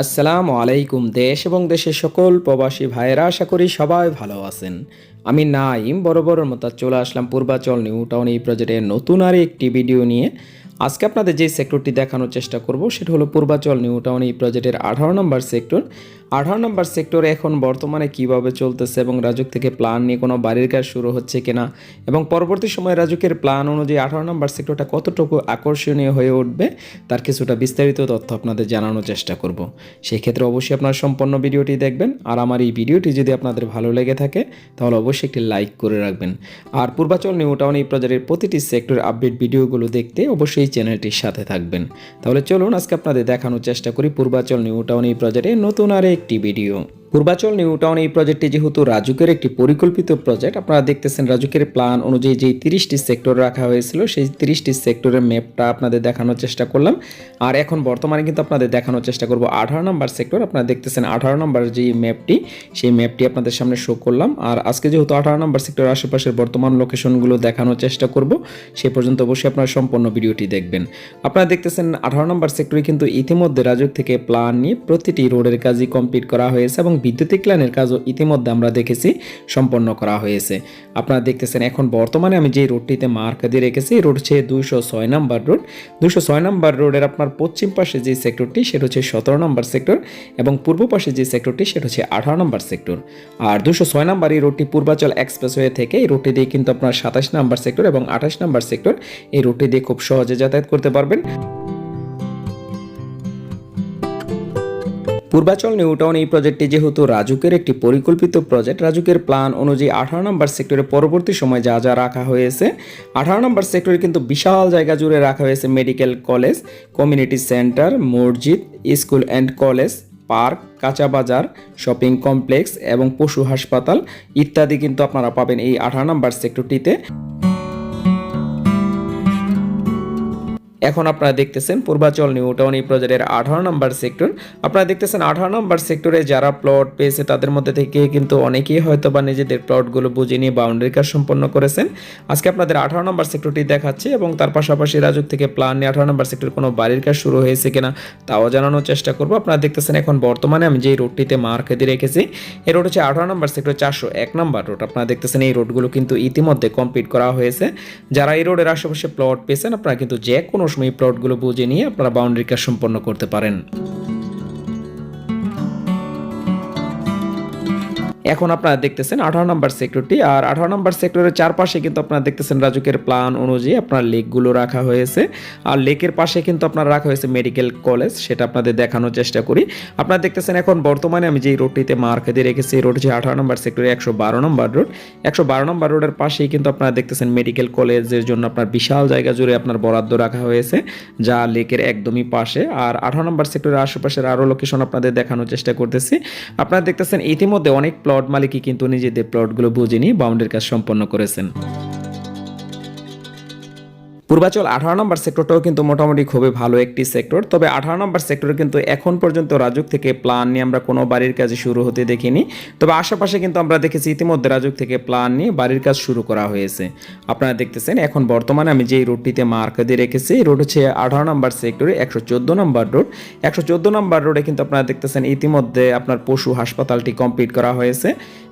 আসসালামু আলাইকুম, দেশ এবং দেশের সকল প্রবাসী ভাইয়েরা, আশা করি সবাই ভালো আছেন। আমি নাইম বড় বড় মতো চলে আসলাম পূর্বাচল নিউ টাউন এই প্রজেক্টের নতুন আর একটি ভিডিও নিয়ে। আজকে আপনাদের যে সেক্টরটি দেখানোর চেষ্টা করব, সেটা হলো পূর্বাচল নিউ টাউন, এই প্রজেক্টের আঠারো নম্বর সেক্টর আঠারো নম্বর সেক্টর এখন বর্তমানে কীভাবে চলতেছে এবং রাজুক থেকে প্ল্যান নিয়ে কোনো বাড়ির কাজ শুরু হচ্ছে কিনা? এবং পরবর্তী সময়ে রাজুকের প্ল্যান অনুযায়ী আঠারো নম্বর সেক্টরটা কতটুকু আকর্ষণীয় হয়ে উঠবে, তার কিছুটা বিস্তারিত তথ্য আপনাদের জানানোর চেষ্টা করব। সেই ক্ষেত্রে অবশ্যই আপনারা সম্পূর্ণ ভিডিওটি দেখবেন, আর আমার এই ভিডিওটি যদি আপনাদের ভালো লেগে থাকে, তাহলে অবশ্যই একটি লাইক করে রাখবেন। আর পূর্বাচল নিউ টাউন, এই প্রজেক্টের প্রতিটি সেক্টর আপডেট ভিডিওগুলো দেখতে অবশ্যই চ্যানেলটির সাথে থাকবেন। তাহলে চলুন আজকে আপনাদের দেখানোর চেষ্টা করি পূর্বাচল নিউ টাউন এই প্রজেক্টের নতুন আর একটি ভিডিও। পূর্বাচল নিউ টাউন এই প্রজেক্টটি যেহেতু রাজুকের একটি পরিকল্পিত প্রজেক্ট আপনারা দেখতেছেন রাজুকের প্ল্যান অনুযায়ী যেই তিরিশটি সেক্টর রাখা হয়েছিল, সেই তিরিশটি সেক্টরের ম্যাপটা আপনাদের দেখানোর চেষ্টা করলাম। আর এখন বর্তমানে কিন্তু আপনাদের দেখানোর চেষ্টা করব আঠারো নম্বর সেক্টর আপনারা দেখতেছেন আঠারো নম্বর যে ম্যাপটি সেই ম্যাপটি আপনাদের সামনে শো করলাম। আর আজকে যেহেতু আঠারো নম্বর সেক্টর আশেপাশের বর্তমান লোকেশনগুলো দেখানোর চেষ্টা করব, সে পর্যন্ত অবশ্যই আপনারা সম্পূর্ণ ভিডিওটি দেখবেন। আপনারা দেখতেছেন আঠারো নম্বর সেক্টরে কিন্তু ইতিমধ্যে রাজুক থেকে প্ল্যান নিয়ে প্রতিটি রোডের কাজই কমপ্লিট করা হয়েছে এবং বিদ্যুতিক লাইনের কাজও ইতিমধ্যে আমরা দেখেছি সম্পন্ন করা হয়েছে। আপনারা দেখতেছেন এখন বর্তমানে আমি যে রোডটিতে মার্ক দিয়ে রেখেছি রোড হচ্ছে দুইশো ছয় নম্বর রোড। দুইশো ছয় নম্বর রোডের আপনার পশ্চিম পাশে যে সেক্টরটি, সেটা হচ্ছে সতেরো নম্বর সেক্টর এবং পূর্ব পাশে যে সেক্টরটি, সেটা হচ্ছে আঠারো নম্বর সেক্টর। আর দুশো ছয় নম্বর এই রোডটি পূর্বাচল এক্সপ্রেসওয়ে থেকে এই রোডটি দিয়ে কিন্তু আপনার সাতাশ নম্বর সেক্টর এবং আঠাশ নম্বর সেক্টর এই রোডটি দিয়ে খুব সহজে যাতায়াত করতে পারবেন। পূর্বাচল নিউ টাউন এই প্রজেক্টটি যেহেতু রাজুকের একটি পরিকল্পিত প্রজেক্ট রাজুকের প্ল্যান অনুযায়ী আঠারো নম্বর সেক্টরে পরবর্তী সময় যা যা রাখা হয়েছে, আঠারো নম্বর সেক্টরে কিন্তু বিশাল জায়গা জুড়ে রাখা হয়েছে মেডিকেল কলেজ কমিউনিটি সেন্টার মসজিদ স্কুল অ্যান্ড কলেজ পার্ক কাঁচা বাজার শপিং কমপ্লেক্স এবং পশু হাসপাতাল ইত্যাদি কিন্তু আপনারা পাবেন এই আঠারো নম্বর সেক্টরটিতে এখন আপনারা দেখতেছেন পূর্বাচল নিউ টাউন এই প্রজেক্টের আঠারো নম্বর সেক্টর। আপনারা দেখতেছেন আঠারো নম্বর সেক্টরে যারা প্লট পেয়েছে, তাদের মধ্যে থেকে কিন্তু অনেকেই হয়তো বা নিজেদের প্লটগুলো বুঝে নিয়ে বাউন্ডারি কাজ সম্পন্ন করেছেন। আজকে আপনাদের আঠারো নম্বর সেক্টরটি দেখাচ্ছি এবং তার পাশাপাশি রাজুক থেকে প্ল্যান নিয়ে আঠারো নম্বর সেক্টর কোনো বাড়ির কাজ শুরু হয়েছে কিনা, তাও জানানোর চেষ্টা করব। আপনারা দেখতেছেন এখন বর্তমানে আমি যেই রোডটিতে মার্ক দিয়ে রেখেছি, এই রোড হচ্ছে আঠারো নম্বর সেক্টর চারশো এক নম্বর রোড আপনারা দেখতেছেন এই রোডগুলো কিন্তু ইতিমধ্যে কমপ্লিট করা হয়েছে। যারা এই রোডের আশেপাশে প্লট পেয়েছেন, আপনারা কিন্তু যে কোনো সময় প্লটগুলো বুঝে নিয়ে আপনারা বাউন্ডারি কাজ সম্পন্ন করতে পারেন। এখন আপনারা দেখতেছেন আঠারো নম্বর সেক্টরটি আর আঠারো নম্বর সেক্টরের চারপাশে কিন্তু আপনারা দেখতেছেন রাজুকের প্ল্যান অনুযায়ী আপনার লেকগুলো রাখা হয়েছে। আর লেকের পাশে কিন্তু আপনার রাখা হয়েছে মেডিকেল কলেজ সেটা আপনাদের দেখানোর চেষ্টা করি। আপনারা দেখতেছেন এখন বর্তমানে আমি যেই রোডটিতে মার্ক দিয়ে রেখেছি, এই রোড হচ্ছে আঠারো নম্বর সেক্টরে একশো বারো নম্বর রোড একশো বারো নম্বর রোডের পাশেই কিন্তু আপনারা দেখতেছেন মেডিকেল কলেজের জন্য আপনার বিশাল জায়গা জুড়ে আপনার বরাদ্দ রাখা হয়েছে, যা লেকের একদমই পাশে। আর আঠারো নম্বর সেক্টরের আশেপাশের আরও লোকেশন আপনাদের দেখানোর চেষ্টা করতেছি। আপনারা দেখতেছেন ইতিমধ্যে অনেক মালিকই কিন্তু নিজেদের প্লটগুলো বুঝে নিয়ে বাউন্ডের কাজ সম্পন্ন করেছেন। পূর্বাচল আঠারো নম্বর সেক্টরটাও কিন্তু মোটামুটি খুবই ভালো একটি সেক্টর। তবে আঠারো নম্বর সেক্টরে কিন্তু এখন পর্যন্ত রাজুক থেকে প্ল্যান নিয়ে আমরা কোনো বাড়ির কাজ শুরু হতে দেখিনি। তবে আশেপাশে কিন্তু আমরা দেখেছি ইতিমধ্যে রাজুক থেকে প্ল্যান নিয়ে বাড়ির কাজ শুরু করা হয়েছে। আপনারা দেখতেছেন, এখন বর্তমানে আমি যেই রোডটিতে মার্ক দিয়ে রেখেছি রোড হচ্ছে আঠারো নম্বর সেক্টরে একশো চোদ্দ নম্বর রোড একশো চোদ্দ নম্বর রোডে কিন্তু আপনারা দেখতেছেন ইতিমধ্যে আপনার পশু হাসপাতালটি কমপ্লিট করা হয়েছে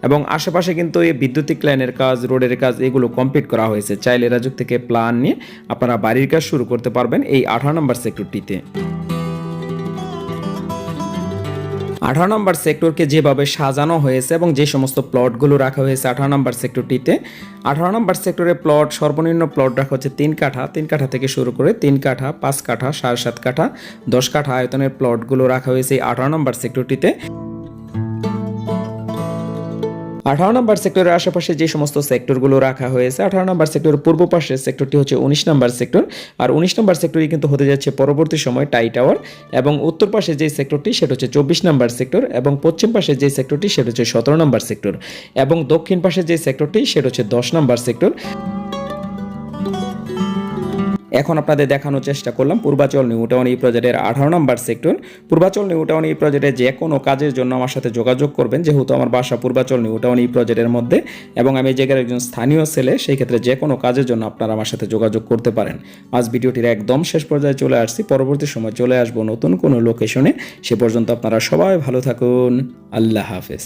এবং আশেপাশে কিন্তু এই বিদ্যুতিক লাইনের কাজ রোডের কাজ এগুলো কমপ্লিট করা হয়েছে। চাইলে রাজুক থেকে প্ল্যান নিয়ে আপনারা বাড়ির কাজ শুরু করতে পারবেন এই আঠারো নম্বর সেক্টরটিতে। আঠারো নম্বর সেক্টরকে যেভাবে সাজানো হয়েছে এবং যে সমস্ত প্লটগুলো রাখা হয়েছে আঠারো নম্বর সেক্টরটিতে, আঠারো নম্বর সেক্টরে প্লট, সর্বনিম্ন প্লট রাখা হচ্ছে তিন কাঠা। তিন কাঠা থেকে শুরু করে তিন কাঠা, পাঁচ কাঠা, সাড়ে সাত কাঠা, দশ কাঠা আয়তনের প্লটগুলো রাখা হয়েছে এই আঠারো নম্বর সেক্টরটিতে। আঠারো নম্বর সেক্টরের আশেপাশে যে সমস্ত সেক্টরগুলো রাখা হয়েছে, আঠারো নম্বর সেক্টরের পূর্ব পাশের সেক্টরটি হচ্ছে উনিশ নম্বর সেক্টর। আর উনিশ নম্বর সেক্টরই কিন্তু হতে যাচ্ছে পরবর্তী সময় টাই টাওয়ার এবং উত্তর পাশে যে সেক্টরটি সেটা হচ্ছে চব্বিশ নম্বর সেক্টর এবং পশ্চিম পাশে যে সেক্টরটি সেটা হচ্ছে সতেরো নম্বর সেক্টর এবং দক্ষিণ পাশে যে সেক্টরটি সেটা হচ্ছে দশ নম্বর সেক্টর। এখন আপনাদের দেখানোর চেষ্টা করলাম পূর্বাচল নিউ টাউন এই প্রজেক্টের আঠারো নম্বর সেক্টর। পূর্বাচল নিউ টাউন এই প্রজেক্টে যে কোনো কাজের জন্য আমার সাথে যোগাযোগ করবেন, যেহেতু আমার বাসা পূর্বাচল নিউ টাউন এই প্রজেক্টের মধ্যে এবং আমি জায়গার একজন স্থানীয় ছেলে, সেই ক্ষেত্রে যে কোনো কাজের জন্য আপনারা আমার সাথে যোগাযোগ করতে পারেন। আজ ভিডিওটির একদম শেষ পর্যায়ে চলে আসছি, পরবর্তী সময় চলে আসব নতুন কোনো লোকেশনে। সে পর্যন্ত আপনারা সবাই ভালো থাকুন, আল্লাহ হাফেজ।